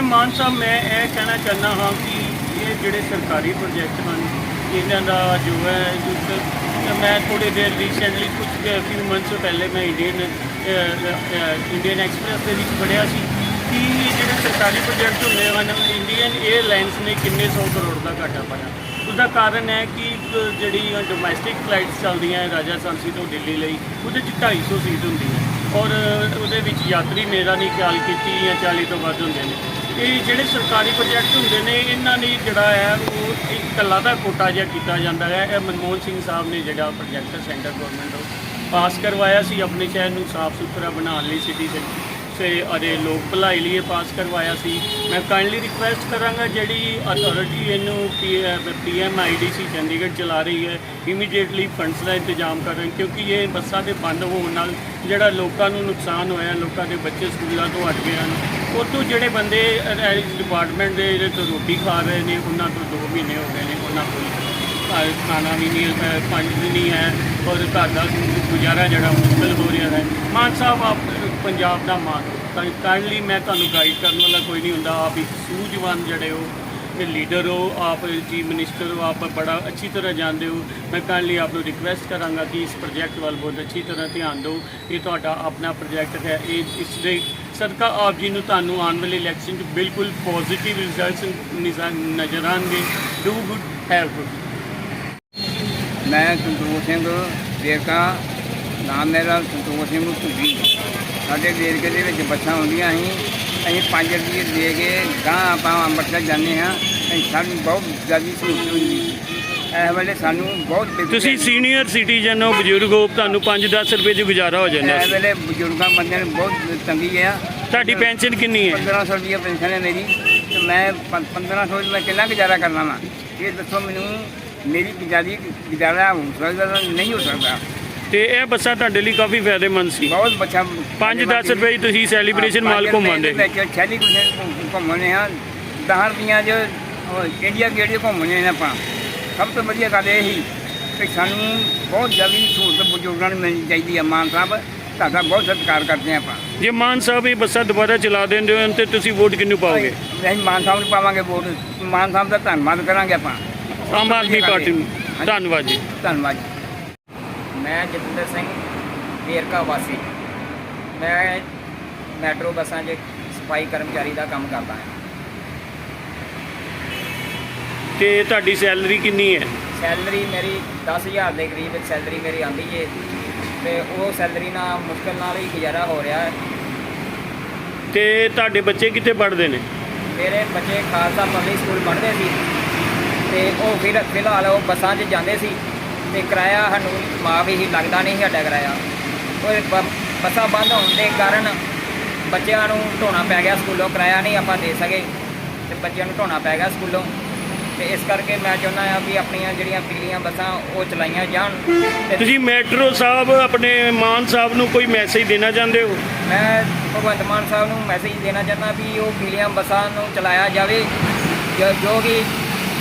ਤੇ ਮਾਨ ਸਾਹਿਬ, ਮੈਂ ਇਹ ਕਹਿਣਾ ਚਾਹੁੰਦਾ ਹਾਂ ਕਿ ਇਹ ਜਿਹੜੇ ਸਰਕਾਰੀ ਪ੍ਰੋਜੈਕਟ ਹਨ, ਇਹਨਾਂ ਦਾ ਜੋ ਹੈ, ਇੱਕ ਮੈਂ ਥੋੜੇ ਦੇਰ ਰੀਸੈਂਟਲੀ ਕੁਝ ਫਿਊ ਮੰਥਸ ਪਹਿਲੇ ਮੈਂ ਇੰਡੀਅਨ ਇੰਡੀਅਨ ਐਕਸਪ੍ਰੈਸ ਦੇ ਵਿੱਚ ਪੜ੍ਹਿਆ ਸੀ ਕਿ ਇਹ ਜਿਹੜੇ ਸਰਕਾਰੀ ਪ੍ਰੋਜੈਕਟ ਹੁੰਦੇ ਹਨ ਇੰਡੀਅਨ 에ਅਰਲਾਈਨਸ ਨੇ ਕਿੰਨੇ ਸੌ ਕਰੋੜ ਦਾ ਘਾਟਾ ਪਾਇਆ। ਉਹਦਾ ਕਾਰਨ ਹੈ ਕਿ ਇੱਕ ਜਿਹੜੀ ਡੋਮੈਸਟਿਕ ਫਲਾਈਟਸ ਚੱਲਦੀਆਂ ਹੈ, ਰਾਜਾ ਸਾਂਸੀ ਤੋਂ ਦਿੱਲੀ ਲਈ, ਉਹਦੇ 'ਚ 250 ਸੀਟ ਹੁੰਦੀ ਹੈ ਔਰ ਉਹਦੇ ਵਿੱਚ ਯਾਤਰੀ ਮੇਰਾ ਨਹੀਂ ਖਿਆਲ ਕੀਤੀ ਜਾਂ 40 ਤੋਂ ਵੱਧ ਹੁੰਦੇ ਨੇ। ਇਹ ਜਿਹੜੇ ਸਰਕਾਰੀ ਪ੍ਰੋਜੈਕਟ ਹੁੰਦੇ ਨੇ, ਇਹਨਾਂ ਲਈ ਜਿਹੜਾ ਹੈ, ਉਹ ਇੱਕ ਕੱਲਾ ਦਾ ਕੋਟਾ ਜਿਹਾ ਕੀਤਾ ਜਾਂਦਾ ਹੈ। ਇਹ ਮਨਮੋਹਨ ਸਿੰਘ ਸਾਹਿਬ ਨੇ ਜਿਹੜਾ ਪ੍ਰੋਜੈਕਟ ਸੈਂਟਰ ਗਵਰਨਮੈਂਟ ਤੋਂ ਪਾਸ ਕਰਵਾਇਆ ਸੀ, ਆਪਣੇ ਸ਼ਹਿਰ ਨੂੰ ਸਾਫ਼ ਸੁਥਰਾ ਬਣਾਉਣ ਲਈ ਸਿਟੀ ਦੇ ਸੇ ਅਰੇ ਲੋਕ ਭਲਾਈ ਲਈ ਇਹ ਪਾਸ ਕਰਵਾਇਆ ਸੀ। ਮੈਂ ਕਾਈਂਡਲੀ ਰਿਕੁਐਸਟ ਕਰਾਂਗਾ ਜਿਹੜੀ ਅਥਾਰਟੀ ਇਹਨੂੰ ਪੀਐਮਆਈਡੀਸੀ ਚੰਡੀਗੜ੍ਹ ਚਲਾ ਰਹੀ ਹੈ ਇਮੀਡੀਏਟਲੀ ਫੰਡਸ ਦਾ ਇੰਤਜ਼ਾਮ ਕਰਨ ਕਿਉਂਕਿ ਇਹ ਬੱਸਾਂ ਦੇ ਬੰਦ ਹੋਣ ਨਾਲ ਜਿਹੜਾ ਲੋਕਾਂ ਨੂੰ ਨੁਕਸਾਨ ਹੋਇਆ, ਲੋਕਾਂ ਦੇ ਬੱਚੇ ਸਕੂਲਾਂ ਤੋਂ ਹਟ ਗਏ ਹਨ। ਉੱਥੋਂ ਜਿਹੜੇ ਬੰਦੇ ਡਿਪਾਰਟਮੈਂਟ ਦੇ ਜਿਹੜੇ ਤੋਂ ਰੋਟੀ ਖਾ ਰਹੇ ਨੇ, ਉਹਨਾਂ ਤੋਂ 2 ਮਹੀਨੇ ਹੋ ਗਏ ਨੇ, ਉਹਨਾਂ ਕੋਲ ਘਰ ਖਾਣਾ ਵੀ ਨਹੀਂ ਹੈ ਪਾਣੀ ਵੀ ਨਹੀਂ ਹੈ, ਔਰ ਘਰ ਦਾ ਗੁਜ਼ਾਰਾ ਜਿਹੜਾ ਮੁਸ਼ਕਲ ਹੋ ਰਿਹਾ ਹੈ। ਮਾਨ ਸਾਹਿਬ, ਆਪ ਪੰਜਾਬ ਦਾ ਮਾਨ ਤਾਂ ਕਾਈਂਡਲੀ ਮੈਂ ਤੁਹਾਨੂੰ ਗਾਈਡ ਕਰਨ ਵਾਲਾ ਕੋਈ ਨਹੀਂ ਹੁੰਦਾ, ਆਪ ਇੱਕ ਸੂਝਵਾਨ ਜਿਹੜੇ ਹੋ ਇਹ ਲੀਡਰ ਹੋ, ਆਪ ਚੀਫ ਮਿਨਿਸਟਰ ਹੋ, ਆਪ ਬੜਾ ਅੱਛੀ ਤਰ੍ਹਾਂ ਜਾਣਦੇ ਹੋ। ਮੈਂ ਕਾਈਂਡਲੀ ਆਪ ਨੂੰ ਰਿਕਵੈਸਟ ਕਰਾਂਗਾ ਕਿ ਇਸ ਪ੍ਰੋਜੈਕਟ ਵੱਲ ਬਹੁਤ ਅੱਛੀ ਤਰ੍ਹਾਂ ਧਿਆਨ ਦਿਓ। ਇਹ ਤੁਹਾਡਾ ਆਪਣਾ ਪ੍ਰੋਜੈਕਟ ਹੈ, ਇਹ ਇਸ ਦੇ ਸਦਕਾ ਆਪ ਜੀ ਨੂੰ ਤੁਹਾਨੂੰ ਆਉਣ ਵਾਲੇ ਇਲੈਕਸ਼ਨ 'ਚ ਬਿਲਕੁਲ ਪੋਜ਼ਿਟਿਵ ਰਿਜ਼ਲਟਸ ਨਜ਼ਰ ਆਉਣਗੇ। ਡੂ ਗੁੱਡ ਹੈਵ ਗੁੱਡ ਮੈਂ ਸੰਤੋਖ ਸਿੰਘ ਵੇਰਕਾ ਨਾਮ ਮੇਰਾ ਸੰਤੋਖ ਸਿੰਘ ਧੁੱਗੀ ਸਾਡੇ ਵੇਰਕੇ ਦੇ ਵਿੱਚ ਬੱਸਾਂ ਆਉਂਦੀਆਂ ਸੀ। ਅਸੀਂ 5 ਰੁਪਏ ਦੇ ਕੇ ਗਾਂ ਆਪਾਂ ਅੰਮ੍ਰਿਤਸਰ ਜਾਂਦੇ ਹਾਂ। ਅਸੀਂ ਸਾਨੂੰ ਬਹੁਤ ਜ਼ਿਆਦਾ ਸਹੂਲਤ ਹੁੰਦੀ ਸੀ। ਇਸ ਵੇਲੇ ਸਾਨੂੰ ਬਹੁਤ ਤੁਸੀਂ ਸੀਨੀਅਰ ਸਿਟੀਜ਼ਨ ਹੋ ਬਜ਼ੁਰਗ ਹੋ ਤੁਹਾਨੂੰ 5-10 ਰੁਪਏ 'ਚ ਗੁਜ਼ਾਰਾ ਹੋ ਜਾਂਦਾ ਇਸ ਸੀ। ਵੇਲੇ ਬਜ਼ੁਰਗਾਂ ਬੰਦਿਆਂ ਨੂੰ ਬਹੁਤ ਤੰਗੀ ਆ। ਤੁਹਾਡੀ ਪੈਨਸ਼ਨ ਕਿੰਨੀ ਹੈ? 1500 ਰੁਪਏ ਪੈਨਸ਼ਨ ਹੈ ਮੇਰੀ ਤੇ ਮੈਂ 1500 ਰੁਪਏ ਮੈਂ ਕਿੰਨਾ ਗੁਜ਼ਾਰਾ ਕਰਨਾ ਵਾ? ਇਹ ਦੱਸੋ ਮੈਨੂੰ ਮੇਰੀ ਗੁਜ਼ਾਰੀ ਗੁਜ਼ਾਰਾ ਹੋ ਸਕਦਾ ਜਾਂ ਨਹੀਂ ਹੋ ਸਕਦਾ। ਤੇ ਇਹ ਬੱਸਾਂ ਤੁਹਾਡੇ ਲਈ ਕਾਫੀ ਫਾਇਦੇਮੰਦ ਸੀ। ਬਹੁਤ ਬੱਚਾ 5-10 ਰੁਪਏ ਤੁਸੀਂ ਸੈਲੀਬ੍ਰੇਸ਼ਨ ਮਾਲ ਘੁੰਮਾਉਂਦੇ। ਛੈਲੀ ਘੁੰਮਣੇ ਆ 10 ਰੁਪਈਆਂ ਉਹ ਇੰਡੀਆ ਗੇਟ ਘੁੰਮਣੇ ਨੇ ਆਪਾਂ। ਸਭ ਤੋਂ ਵਧੀਆ ਗੱਲ ਇਹ ਸੀ ਕਿ ਸਾਨੂੰ ਬਹੁਤ ਜ਼ਿਆਦਾ ਸਹੂਲਤ ਬਜ਼ੁਰਗਾਂ ਨੂੰ ਮਿਲਣੀ ਚਾਹੀਦੀ ਹੈ। ਮਾਨ ਸਾਹਿਬ ਤੁਹਾਡਾ ਬਹੁਤ ਸਤਿਕਾਰ ਕਰਦੇ ਹਾਂ ਆਪਾਂ। ਜੇ ਮਾਨ ਸਾਹਿਬ ਇਹ ਬੱਸਾਂ ਦੁਬਾਰਾ ਚਲਾ ਦਿੰਦੇ ਹੋ ਤੇ ਤੁਸੀਂ ਵੋਟ ਕਿਹਨੂੰ ਪਾਓਗੇ? ਅਸੀਂ ਮਾਨ ਸਾਹਿਬ ਨੂੰ ਪਾਵਾਂਗੇ ਵੋਟ। ਮਾਨ ਸਾਹਿਬ ਦਾ ਧੰਨਵਾਦ ਕਰਾਂਗੇ ਆਪਾਂ। ਆਮ ਆਦਮੀ ਪਾਰਟੀ ਨੂੰ। ਧੰਨਵਾਦ ਜੀ। ਧੰਨਵਾਦ ਜੀ। ਮੈਂ ਜਤਿੰਦਰ ਸਿੰਘ ਵੇਰਕਾ ਵਾਸੀ। ਮੈਂ ਮੈਟਰੋ ਬੱਸਾਂ 'ਚ ਸਫ਼ਾਈ ਕਰਮਚਾਰੀ ਦਾ ਕੰਮ ਕਰਦਾ ਹਾਂ। ਤੇ ਤੁਹਾਡੀ ਸੈਲਰੀ ਕਿੰਨੀ ਹੈ? ਸੈਲਰੀ ਮੇਰੀ 10000 ਦੇ ਕਰੀਬ ਸੈਲਰੀ ਮੇਰੀ ਆਂਦੀ ਏ। ਤੇ ਉਹ ਸੈਲਰੀ ਨਾਲ ਮੁਸ਼ਕਲ ਨਾਲ ਹੀ ਗੁਜ਼ਾਰਾ ਹੋ ਰਿਹਾ ਹੈ। ਤੇ ਤੁਹਾਡੇ ਬੱਚੇ ਕਿੱਥੇ ਪੜ੍ਹਦੇ ਨੇ? ਮੇਰੇ ਬੱਚੇ ਖਾਲਸਾ ਪਬਲਿਕ ਸਕੂਲ ਪੜ੍ਹਦੇ ਸੀ। ਤੇ ਉਹ ਫਿਰ ਫਿਲਹਾਲ ਉਹ ਬੱਸਾਂ 'ਚ ਜਾਂਦੇ ਸੀ। ਤੇ ਕਿਰਾਇਆ ਸਾਨੂੰ ਮਾਫ ਹੀ ਲੱਗਦਾ ਨਹੀਂ ਸਾਡਾ ਕਿਰਾਇਆ। ਉਹ ਬੱਸਾਂ ਬੰਦ ਹੋਣ ਦੇ ਕਾਰਨ ਬੱਚਿਆਂ ਨੂੰ ਢੋਣਾ ਪੈ ਗਿਆ ਸਕੂਲੋਂ ਕਿਰਾਇਆ ਨਹੀਂ ਆਪਾਂ ਦੇ ਸਕੇ। ਤੇ ਬੱਚਿਆਂ ਨੂੰ ਢੋਣਾ ਪੈ ਗਿਆ ਸਕੂਲੋਂ। ਤੇ ਇਸ ਕਰਕੇ ਮੈਂ ਚਾਹੁੰਦਾ ਆ ਵੀ ਆਪਣੀਆਂ ਜਿਹੜੀਆਂ ਪਿਛਲੀਆਂ ਬੱਸਾਂ ਉਹ ਚਲਾਈਆਂ ਜਾਣ। ਤੇ ਤੁਸੀਂ ਮੈਟਰੋ ਸਾਹਿਬ ਆਪਣੇ ਮਾਨ ਸਾਹਿਬ ਨੂੰ ਕੋਈ ਮੈਸੇਜ ਦੇਣਾ ਚਾਹੁੰਦੇ ਹੋ? ਮੈਂ ਭਗਵੰਤ ਮਾਨ ਸਾਹਿਬ ਨੂੰ ਮੈਸੇਜ ਦੇਣਾ ਚਾਹੁੰਦਾ ਵੀ ਉਹ ਪੀਲੀਆਂ ਬੱਸਾਂ ਨੂੰ ਚਲਾਇਆ ਜਾਵੇ। ਜੋ- ਜੋ ਕਿ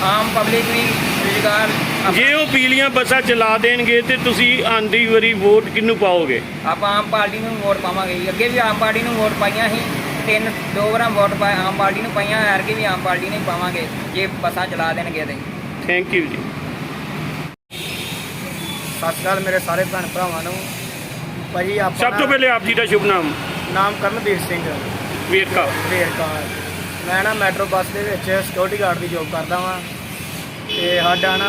ਆਮ ਪਬਲਿਕ ਵੀ ਰੁਜ਼ਗਾਰ ਆਪ- ਜੇ ਉਹ ਪੀਲੀਆਂ ਬੱਸਾਂ ਚਲਾ ਦੇਣਗੇ ਤੇ ਤੁਸੀਂ ਆਂਦੀ ਵਾਰੀ ਵੋਟ ਕਿਹਨੂੰ ਪਾਓਗੇ? ਆਪਾਂ ਆਮ ਪਾਰਟੀ ਨੂੰ ਵੋਟ ਪਾਵਾਂਗੇ ਜੀ। ਅੱਗੇ ਵੀ ਆਮ ਪਾਰਟੀ ਨੂੰ ਵੋਟ ਪਾਈਆਂ ਸੀ। ਤਿੰਨ ਦੋ ਵਾਰਾਂ ਵੋਟ ਪਾ ਆਮ ਪਾਰਟੀ ਨੂੰ ਪਾਈਆਂ ਐਰ ਕੇ ਵੀ ਆਮ ਪਾਰਟੀ ਨੂੰ ਹੀ ਪਾਵਾਂਗੇ ਜੇ ਬੱਸਾਂ ਚਲਾ ਦੇਣਗੇ ਤੇ। ਥੈਂਕ ਯੂ ਜੀ। ਸਤਿ ਸ਼੍ਰੀ ਅਕਾਲ ਮੇਰੇ ਸਾਰੇ ਭੈਣ ਭਰਾਵਾਂ ਨੂੰ। ਭਾਜੀ ਆਪਾਂ ਸਭ ਤੋਂ ਪਹਿਲੇ ਆਪ ਜੀ ਦਾ ਸ਼ੁਭ ਨਾਮ? ਨਾਮ ਕਰਨਵੀਰ ਸਿੰਘ। ਵੇਰਕਾ। ਵੇਰਕਾਰ ਮੈਂ ਨਾ ਮੈਟਰੋ ਬੱਸ ਦੇ ਵਿੱਚ ਸਿਕਿਉਰਿਟੀ ਗਾਰਡ ਦੀ ਜੋਬ ਕਰਦਾ ਵਾਂ। ਤੇ ਸਾਡਾ ਨਾ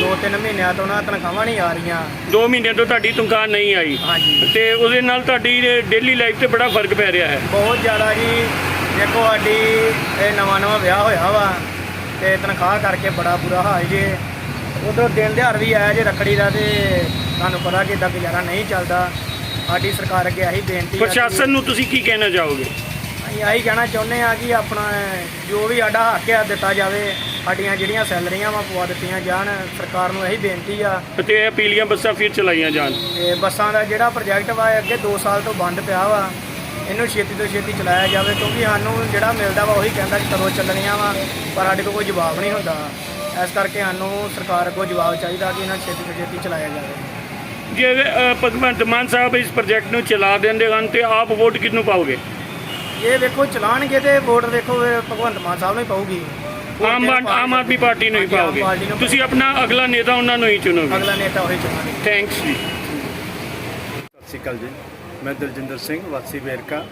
2-3 ਮਹੀਨਿਆਂ ਤੋਂ ਨਾ ਤਨਖਾਹਾਂ ਨਹੀਂ ਆ ਰਹੀਆਂ। 2 ਮਹੀਨਿਆਂ ਤੋਂ ਤੁਹਾਡੀ ਤਨਖਾਹ ਨਹੀਂ ਆਈ। ਹਾਂਜੀ। ਤੇ ਉਹਦੇ ਨਾਲ ਤੁਹਾਡੀ ਡੇਲੀ ਲਾਈਫ ਤੇ ਬੜਾ ਫ਼ਰਕ ਪੈ ਰਿਹਾ ਹੈ। ਬਹੁਤ ਜ਼ਿਆਦਾ ਜੀ ਦੇਖੋ ਸਾਡੀ ਇਹ ਨਵਾਂ ਨਵਾਂ ਵਿਆਹ ਹੋਇਆ ਵਾ ਤੇ ਤਨਖਾਹ ਕਰਕੇ ਬੜਾ ਬੁਰਾ ਹਾਲ ਜੇ। ਉਧਰ ਦਿਨ ਦਿਹਾੜ ਵੀ ਆਇਆ ਜੇ ਰੱਖੜੀ ਦਾ ਤੇ ਤੁਹਾਨੂੰ ਪਤਾ ਕਿ ਇਦਾਂ ਗੁਜ਼ਾਰਾ ਨਹੀਂ ਚੱਲਦਾ। ਸਾਡੀ ਸਰਕਾਰ ਅੱਗੇ ਆਹੀ ਬੇਨਤੀ ਕਿ- ਪ੍ਰਸ਼ਾਸਨ ਨੂੰ ਤੁਸੀਂ ਕੀ ਕਹਿਣਾ ਚਾਹੋਗੇ? ਅਸੀਂ ਆਹੀ ਕਹਿਣਾ ਚਾਹੁੰਦੇ ਆ ਕਿ ਆਪਣਾ ਜੋ ਵੀ ਸਾਡਾ ਹੱਕ ਆ ਦਿੱਤਾ ਜਾਵੇ ਸਾਡੀਆਂ ਜਿਹੜੀਆਂ ਸੈਲਰੀਆਂ ਵਾ ਪਵਾ ਦਿੱਤੀਆਂ ਜਾਣ ਸਰਕਾਰ ਨੂੰ ਇਹੀ ਬੇਨਤੀ ਆ। ਤੇ ਇਹ ਪੀਲੀਆਂ ਬੱਸਾਂ ਫਿਰ ਚਲਾਈਆਂ ਜਾਣ। ਤੇ ਬੱਸਾਂ ਦਾ ਜਿਹੜਾ ਪ੍ਰੋਜੈਕਟ ਵਾ ਇਹ ਅੱਗੇ 2 ਸਾਲ ਤੋਂ ਬੰਦ ਪਿਆ ਵਾ। ਇਹਨੂੰ ਛੇਤੀ ਤੋਂ ਛੇਤੀ ਚਲਾਇਆ ਜਾਵੇ ਕਿਉਂਕਿ ਸਾਨੂੰ ਜਿਹੜਾ ਮਿਲਦਾ ਵਾ ਉਹੀ ਕਹਿੰਦਾ ਕਿ ਕਦੋਂ ਚੱਲਣੀਆਂ ਵਾ ਪਰ ਸਾਡੇ ਕੋਲ ਕੋਈ ਜਵਾਬ ਨਹੀਂ ਹੁੰਦਾ। ਇਸ ਕਰਕੇ ਸਾਨੂੰ ਸਰਕਾਰ ਕੋਲ ਜਵਾਬ ਚਾਹੀਦਾ ਕਿ ਇਹਨਾਂ ਛੇਤੀ ਤੋਂ ਛੇਤੀ ਚਲਾਇਆ ਜਾਵੇ। ਜੇ ਭਗਵੰਤ ਮਾਨ ਸਾਹਿਬ ਇਸ ਪ੍ਰੋਜੈਕਟ ਨੂੰ ਚਲਾ ਦਿੰਦੇ ਹਨ ਤੇ ਆਪ ਵੋਟ ਕਿਹਨੂੰ ਪਾਓਗੇ? ਇਹ ਵੇਖੋ ਚਲਾਣਗੇ ਤੇ ਵੋਟ ਵੇਖੋ ਭਗਵੰਤ ਮਾਨ ਸਾਹਿਬ ਨੂੰ ਹੀ ਪਾਊਗੀ। ਆਮ ਆਦ- ਆਮ ਆਦਮੀ ਪਾਰਟੀ ਨੂੰ ਹੀ ਹਾਂਜੀ, ਆਮ ਪਾਓਗੇ। ਪਾਰਟੀ ਨੂੰ ਤੁਸੀਂ ਆਪਣਾ ਅਗਲਾ ਨੇਤਾ ਉਹਨਾਂ ਨੂੰ ਹੀ ਚੁਣੋਗੇ। ਅਗਲਾ ਨੇਤਾ ਉਹੀ ਚੁਣਾਂਗੇ। ਥੈਂਕਸ ਜੀ ਸਤਿ ਸ਼੍ਰੀ ਅਕਾਲ ਜੀ। ਮੈਂ ਦਲਜਿੰਦਰ ਸਿੰਘ ਵਾਸੀ ਵੇਰਕਾ।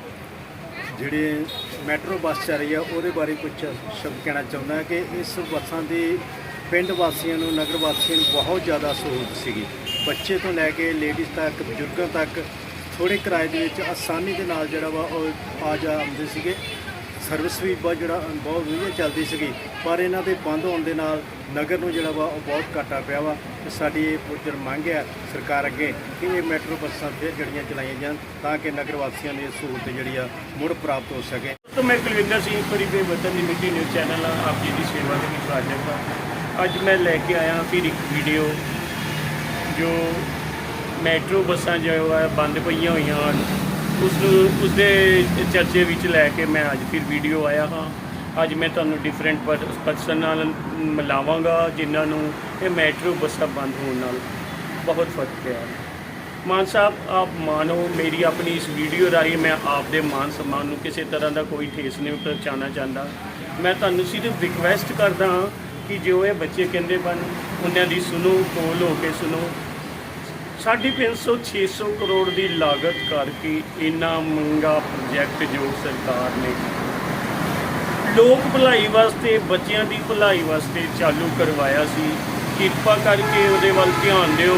ਜਿਹੜੇ ਮੈਟਰੋ ਬੱਸ ਚੱਲ ਰਹੀ ਆ ਉਹਦੇ ਬਾਰੇ ਕੁਝ ਸ਼ਬਦ ਕਹਿਣਾ ਚਾਹੁੰਦਾ ਹਾਂ ਕਿ ਇਸ ਬੱਸਾਂ ਦੀ ਪਿੰਡ ਵਾਸੀਆਂ ਨੂੰ ਨਗਰ ਵਾਸੀਆਂ ਨੂੰ ਬਹੁਤ ਜ਼ਿਆਦਾ ਸਹੂਲਤ ਸੀਗੀ। ਬੱਚੇ ਤੋਂ ਲੈ ਕੇ ਲੇਡੀਜ਼ ਤੱਕ ਬਜ਼ੁਰਗਾਂ ਤੱਕ ਥੋੜੇ ਕਿਰਾਏ ਦੇ ਵਿੱਚ ਆਸਾਨੀ ਦੇ ਨਾਲ ਜਿਹੜਾ ਵਾ ਉਹ ਆ ਜਾ ਆਉਂਦੇ ਸੀਗੇ। ਸਰਵਿਸ ਵੀ ਬਹੁਤ ਜਿਹੜਾ, ਬਹੁਤ ਵਧੀਆ ਚੱਲਦੀ ਸੀਗੀ, ਪਰ ਇਹਨਾਂ ਦੇ ਬੰਦ ਹੋਣ ਦੇ ਨਾਲ ਨਗਰ ਨੂੰ ਜਿਹੜਾ ਵਾ ਉਹ ਬਹੁਤ ਘਾਟਾ ਪਿਆ ਵਾ ਤੇ ਸਾਡੀ ਇਹ ਪੁੱਜਰ ਮੰਗ ਹੈ ਸਰਕਾਰ ਅੱਗੇ ਕਿ ਇਹ ਮੈਟਰੋ ਬੱਸਾਂ ਫਿਰ ਜਿਹੜੀਆਂ ਚਲਾਈਆਂ ਜਾਣ ਤਾਂ ਕਿ ਨਗਰ ਵਾਸੀਆਂ ਨੂੰ ਇਹ ਸਹੂਲਤ ਜਿਹੜੀ ਆ ਮੁੜ ਪ੍ਰਾਪਤ ਹੋ ਸਕੇ। ਤੋਂ ਮੈਂ ਕੁਲਵਿੰਦਰ ਸਿੰਘ ਫਰੀ ਵਤਨ ਦੀ ਮਿੱਟੀ ਨਿਊਜ਼ ਚੈਨਲ ਆ, ਆਪ ਜੀ ਦੀ ਸੇਵਾ ਦੇ ਵਿੱਚ ਹਾਜ਼ਰ ਹਾਂ। ਅੱਜ ਮੈਂ ਲੈ ਕੇ ਆਇਆ ਫਿਰ ਇੱਕ ਵੀਡੀਓ ਜੋ ਮੈਟਰੋ ਬੱਸਾਂ ਜੋ ਹੈ ਬੰਦ ਪਈਆਂ ਹੋਈਆਂ ਹਨ। ਉਸ ਨੂੰ ਉਸ ਦੇ ਚਰਚੇ ਵਿੱਚ ਲੈ ਕੇ ਮੈਂ ਅੱਜ ਫਿਰ ਵੀਡੀਓ ਆਇਆ ਹਾਂ। ਅੱਜ ਮੈਂ ਤੁਹਾਨੂੰ ਡਿਫਰੈਂਟ ਪਰਸਨ ਨਾਲ ਮਿਲਾਵਾਂਗਾ, ਜਿਨ੍ਹਾਂ ਨੂੰ ਇਹ ਮੈਟਰੋ ਬੱਸਾਂ ਬੰਦ ਹੋਣ ਨਾਲ ਬਹੁਤ ਫ਼ਰਕ ਪਿਆ। ਮਾਨ ਸਾਹਿਬ, ਆਪ ਮਾਨੋ ਮੇਰੀ ਆਪਣੀ ਇਸ ਵੀਡੀਓ ਰਾਹੀਂ ਮੈਂ ਆਪ ਦੇ ਮਾਨ ਸਨਮਾਨ ਨੂੰ ਕਿਸੇ ਤਰ੍ਹਾਂ ਦਾ ਕੋਈ ਠੇਸ ਨਹੀਂ ਪਹੁੰਚਾਉਣਾ ਚਾਹੁੰਦਾ। ਮੈਂ ਤੁਹਾਨੂੰ ਸਿਰਫ ਰਿਕਵੈਸਟ ਕਰਦਾ ਹਾਂ ਕਿ ਜੋ ਇਹ ਬੱਚੇ ਕਹਿੰਦੇ ਬਣ, ਉਹਨਾਂ ਦੀ ਸੁਣੋ, ਕੋਲ ਹੋ ਕੇ ਸੁਣੋ। ਸਾਢੇ ਤਿੰਨ ਸੌ 600 ਕਰੋੜ ਦੀ ਲਾਗਤ ਕਰਕੇ ਇੰਨਾ ਮੰਗਾ ਪ੍ਰੋਜੈਕਟ ਜੋ ਸਰਕਾਰ ਨੇ ਲੋਕ ਭਲਾਈ ਵਾਸਤੇ, ਬੱਚਿਆਂ ਦੀ ਭਲਾਈ ਵਾਸਤੇ ਚਾਲੂ ਕਰਵਾਇਆ ਸੀ। ਕਿਰਪਾ ਕਰਕੇ ਉਹਦੇ ਵੱਲ ਧਿਆਨ ਦਿਓ।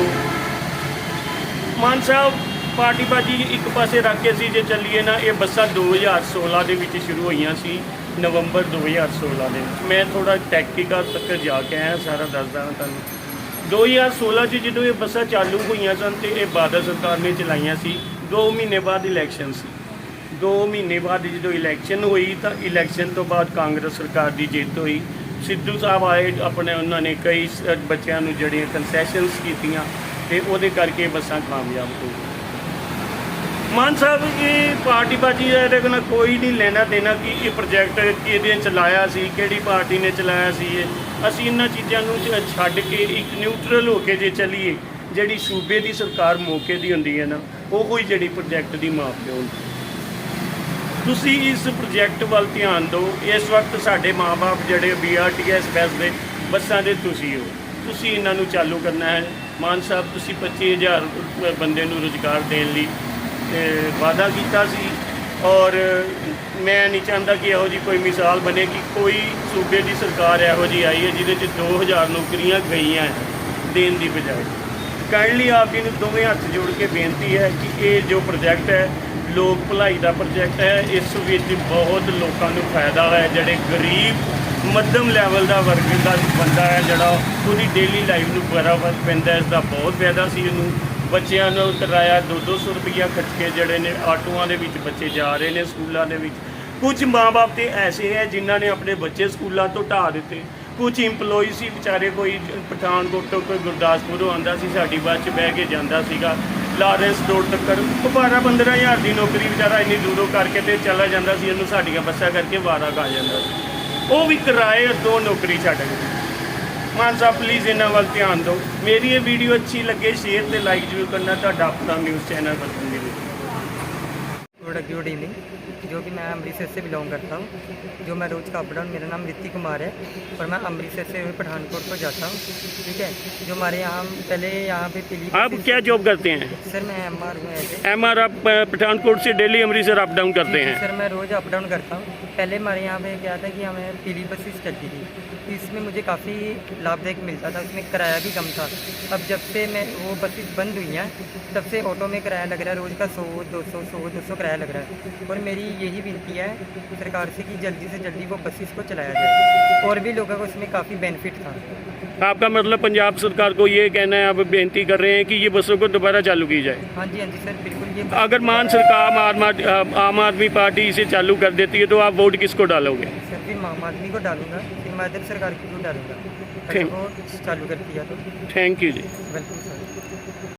ਮਾਨ ਸਾਹਿਬ, ਪਾਰਟੀ ਬਾਜੀ ਇੱਕ ਪਾਸੇ ਰੱਖ ਕੇ ਸੀ, ਜੇ ਚੱਲੀਏ ਨਾ, ਇਹ ਬੱਸਾਂ 2016 ਦੇ ਵਿੱਚ ਸ਼ੁਰੂ ਹੋਈਆਂ ਸੀ, ਨਵੰਬਰ 2016 ਦੇ ਵਿੱਚ। ਮੈਂ ਥੋੜਾ ਟੈਕਨੀਕਲ ਤੱਕ ਜਾ ਕੇ ਆਇਆ, ਸਾਰਾ ਦੱਸਦਾ ਹਾਂ ਤੁਹਾਨੂੰ। 2016 ਚ ਜਦੋਂ ਇਹ ਬੱਸਾਂ ਚਾਲੂ ਹੋਈਆਂ ਸਨ ਤੇ ਇਹ ਬਾਦਲ ਸਰਕਾਰ ਨੇ ਚਲਾਈਆਂ ਸੀ 2 ਮਹੀਨੇ ਬਾਅਦ ਇਲੈਕਸ਼ਨ ਸੀ। 2 ਮਹੀਨੇ ਬਾਅਦ ਜਦੋਂ ਇਲੈਕਸ਼ਨ ਹੋਈ ਤਾਂ ਇਲੈਕਸ਼ਨ ਤੋਂ ਬਾਅਦ ਕਾਂਗਰਸ ਸਰਕਾਰ ਦੀ ਜਿੱਤ ਹੋਈ। ਸਿੱਧੂ ਸਾਹਿਬ ਆਏ, ਆਪਣੇ ਉਹਨਾਂ ਨੇ ਕਈ ਸ- ਬੱਚਿਆਂ ਨੂੰ ਜਿਹੜੀਆਂ ਕਨਸੈਸ਼ਨਸ ਕੀਤੀਆਂ ਤੇ ਉਹਦੇ ਕਰਕੇ ਬੱਸਾਂ ਕਾਮਯਾਬ ਹੋ ਗਈਆਂ। ਮਾਨ ਸਾਹਿਬ, ਇਹ ਪਾਰਟੀ ਬਾਜੀ ਦਾ ਇਹਦੇ ਨਾਲ ਕੋਈ ਨਹੀਂ ਲੈਣਾ ਦੇਣਾ, ਕਿ ਇਹ ਪ੍ਰੋਜੈਕਟ ਕਿਹਦੇ ਚਲਾਇਆ ਸੀ, ਕਿਹੜੀ ਪਾਰਟੀ ਨੇ ਚਲਾਇਆ ਸੀ ਇਹ? ਅਸੀਂ ਇਹਨਾਂ ਚੀਜ਼ਾਂ ਨੂੰ ਛੱਡ ਕੇ ਇੱਕ ਨਿਊਟਰਲ ਹੋ ਕੇ ਜੇ ਚੱਲੀਏ, ਜਿਹੜੀ ਸੂਬੇ ਦੀ ਸਰਕਾਰ ਮੌਕੇ ਦੀ ਹੁੰਦੀ ਹੈ ਨਾ, ਉਹ ਹੀ ਜਿਹੜੀ ਪ੍ਰੋਜੈਕਟ ਦੀ ਮਾਪਿਓ ਹੁੰਦੀ ਤੁਸੀਂ ਇਸ ਪ੍ਰੋਜੈਕਟ ਵੱਲ ਧਿਆਨ ਦਿਓ, ਇਸ ਵਕਤ ਸਾਡੇ ਮਾਪੇ ਜਿਹੜੇ ਬੀਆਰਟੀਐਸ ਬੱਸ ਦੇ ਬੱਸਾਂ ਦੇ ਤੁਸੀਂ ਹੋ। ਤੁਸੀਂ ਇਹਨਾਂ ਨੂੰ ਚਾਲੂ ਕਰਨਾ ਹੈ। ਮਾਨ ਸਾਹਿਬ, ਤੁਸੀਂ 25000 ਬੰਦੇ ਨੂੰ ਰੁਜ਼ਗਾਰ ਦੇਣ ਲਈ ਵਾਅਦਾ ਕੀਤਾ ਸੀ ਔਰ ਮੈਂ ਨਹੀਂ ਚਾਹੁੰਦਾ ਕਿ ਇਹੋ ਜੀ ਕੋਈ ਮਿਸਾਲ ਬਣੇ ਕਿ ਕੋਈ ਸੂਬੇ ਦੀ ਸਰਕਾਰ ਇਹੋ ਜੀ ਆਈ ਹੈ ਜਿਹਦੇ 'ਚ 2000 ਨੌਕਰੀਆਂ ਗਈਆਂ ਹੈ, ਦੇਣ ਦੀ ਬਜਾਏ। ਕਾਇੰਡਲੀ ਆਪ ਜੀ ਨੂੰ ਦੋਵੇਂ ਹੱਥ ਜੋੜ ਕੇ ਬੇਨਤੀ ਹੈ ਕਿ ਇਹ ਜੋ ਪ੍ਰੋਜੈਕਟ ਹੈ ਲੋਕ ਭਲਾਈ ਦਾ ਪ੍ਰੋਜੈਕਟ ਹੈ ਇਸ ਵਿੱਚ ਬਹੁਤ ਲੋਕਾਂ ਨੂੰ ਫਾਇਦਾ ਹੈ। ਜਿਹੜੇ ਗਰੀਬ ਮੱਧਮ ਲੈਵਲ ਦਾ ਵਰਗ ਦਾ ਬੰਦਾ ਹੈ ਜਿਹੜਾ ਉਹਦੀ ਡੇਲੀ ਲਾਈਫ ਨੂੰ ਬੜਾ ਪੈਂਦਾ ਇਸ ਦਾ ਬਹੁਤ ਫਾਇਦਾ ਸੀ ਉਹਨੂੰ ਬੱਚਿਆਂ ਨੂੰ ਕਿਰਾਇਆ 2-200 ਰੁਪਈਆ ਖਰਚ ਕੇ ਜਿਹੜੇ ਨੇ ਆਟੋਆਂ ਦੇ ਵਿੱਚ ਬੱਚੇ ਜਾ ਰਹੇ ਨੇ ਸਕੂਲਾਂ ਦੇ ਵਿੱਚ। ਕੁਝ ਮਾਪੇ ਤੇ ਐਸੇ ਹੈ ਜਿਨ੍ਹਾਂ ਨੇ ਆਪਣੇ ਬੱਚੇ ਸਕੂਲਾਂ ਤੋਂ ਢਾਹ ਦਿੱਤੇ। ਕੁਝ EMPLOYE ਸੀ, ਵਿਚਾਰੇ ਕੋਈ ਪਠਾਨਕੋਟ ਤੋਂ ਕੋਈ ਗੁਰਦਾਸਪੁਰੋਂ ਆਂਦਾ ਸੀ, ਸਾਡੀ ਬੱਸ 'ਚ ਬਹਿ ਕੇ ਜਾਂਦਾ ਸੀਗਾ। ਲਾਰੈਂਸ ਰੋਡ ਤੱਕ 12 15 ਹਜ਼ਾਰ ਦੀ ਨੌਕਰੀ ਵਿਚਾਰਾ ਇੰਨੀ ਦੂਰੋਂ ਕਰਕੇ ਤੇ ਚਲਾ ਜਾਂਦਾ ਸੀ, ਇਹਨੂੰ ਸਾਡੀਆਂ ਬੱਸਾਂ ਕਰਕੇ ਵਾਰਾ ਖਾ ਜਾਂਦਾ ਸੀ। ਉਹ ਵੀ ਕਿਰਾਏ ਦੋ ਨੌਕਰੀ ਛੱਡ ਗਏ। ਮਾਨ ਸਾਹਿਬ ਪਲੀਜ਼ ਇਹਨਾਂ ਵੱਲ ਧਿਆਨ ਦਿਓ। ਮੇਰੀ ਇਹ ਵੀਡੀਓ ਅੱਛੀ ਲੱਗੇ ਸ਼ੇਅਰ ਤੇ ਲਾਈਕ ਜ਼ਰੂਰ ਕਰਨਾ ਤੁਹਾਡਾ ਆਪਣਾ ਨਿਊਜ਼ ਚੈਨਲ ਬਤਨ ਦੇ ਵਿੱਚ गुड गुड इवनिंग जो कि मैं अमृतसर से बिलोंग करता हूँ जो मैं रोज़ का अप डाउन मेरा नाम ऋतिक कुमार है और मैं अमृतसर से पठानकोट को जाता हूँ ठीक है जो हमारे यहाँ पहले यहाँ पे पीली आप क्या जॉब करते हैं सर मैं एम आर हूँ ऐसे एम आर आप अ, पठानकोट से दिल्ली अमृतसर अप डाउन करते जी, हैं सर मैं रोज़ अप डाउन करता हूँ पहले हमारे यहाँ पे क्या था कि हमें पीली बसेस चलती थी। इसमें मुझे काफ़ी लाभदायक मिलता था उसमें किराया भी कम था। अब जब से मैं, वो बसेस बंद हुई हैं, तब से ऑटो में किराया लग रहा है, रोज़ का सौ, दो सौ सौ, दो सौ किराया लग रहा है। और मेरी यही विनती है सरकार से कि जल्दी से जल्दी वो बसेस को चलाया जाए। और भी लोगों को उसमें काफ़ी बेनिफिट था। आपका मतलब पंजाब सरकार को ये कहना है आप बेनती कर रहे हैं कि ये बसों को दोबारा चालू की जाए। हाँ जी हाँ जी सर बिल्कुल ये अगर मान सरकार आम आदमी आम आदमी पार्टी इसे चालू कर देती है तो आप वोट किसको डालोगे? सर फिर आम आदमी को डालूँगा फिर मैं सरकार की डालूँगा। वो चालू कर दिया तो thank you ji. Welcome sir.